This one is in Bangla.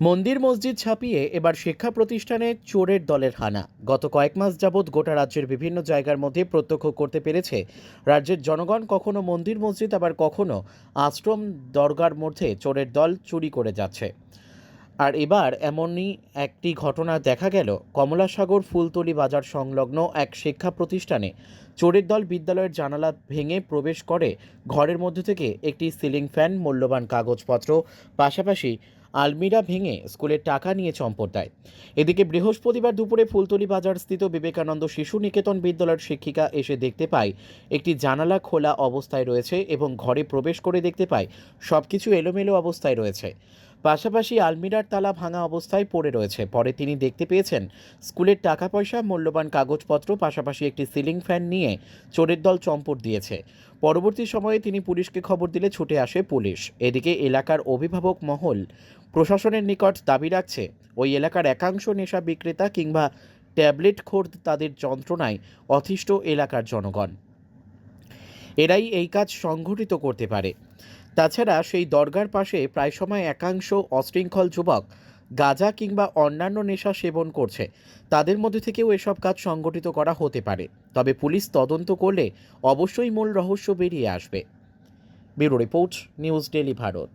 মন্দির মসজিদ ছাপিয়ে এবার শিক্ষা প্রতিষ্ঠানে চোরের দলের হানা। গত কয়েক মাস যাবৎ গোটা রাজ্যের বিভিন্ন জায়গার মধ্যে প্রত্যক্ষ করতে পেরেছে রাজ্যের জনগণ। কখনো মন্দির মসজিদ, আবার কখনো আশ্রম দরগার মধ্যে চোরের দল চুরি করে যাচ্ছে। আর এবার এমনই একটি ঘটনা দেখা গেল। কমলাসাগর ফুলতলি বাজার সংলগ্ন এক শিক্ষা প্রতিষ্ঠানে চোরের দল বিদ্যালয়ের জানালা ভেঙে প্রবেশ করে। ঘরের মধ্যে থেকে একটি সিলিং ফ্যান, মূল্যবান কাগজপত্র, পাশাপাশি আলমিরা ভেঙে স্কুলের টাকা নিয়ে চম্পট দেয়। এদিকে বৃহস্পতিবার দুপুরে ফুলতলি বাজার স্থিত বিবেকানন্দ শিশু নিকেতন বিদ্যালয়ের শিক্ষিকা এসে দেখতে পায়, একটি জানালা খোলা অবস্থায় রয়েছে এবং ঘরে প্রবেশ করে দেখতে পায় সব কিছু এলোমেলো অবস্থায় রয়েছে। পাশাপাশি আলমিরার তালা ভাঙা অবস্থায় পড়ে রয়েছে। পরে তিনি দেখতে পেয়েছেন, স্কুলের টাকা পয়সা মূল্যবান কাগজপত্র, পাশাপাশি একটি সিলিং ফ্যান নিয়ে চোরের দল চম্পট দিয়েছে। পরবর্তী সময়ে তিনি পুলিশকে খবর দিলে ছুটে আসে পুলিশ। এদিকে এলাকার অভিভাবক মহল প্রশাসনের নিকট দাবি রাখছে, ওই এলাকার একাংশ নেশা বিক্রেতা কিংবা ট্যাবলেট খোর তাদের যন্ত্রণায় অতিষ্ঠ এলাকার জনগণ। এরাই এই কাজ সংঘটিত করতে পারে। তাছাড়া সেই দরগার পাশে প্রায় সময় একাংশ অশৃঙ্খল যুবক গাঁজা কিংবা অন্যান্য নেশা সেবন করছে। তাদের মধ্যে থেকেও এসব কাজ সংগঠিত করা হতে পারে, তবে পুলিশ তদন্ত করলে অবশ্যই মূল রহস্য বেরিয়ে আসবে। Bureau report, news daily Bharat.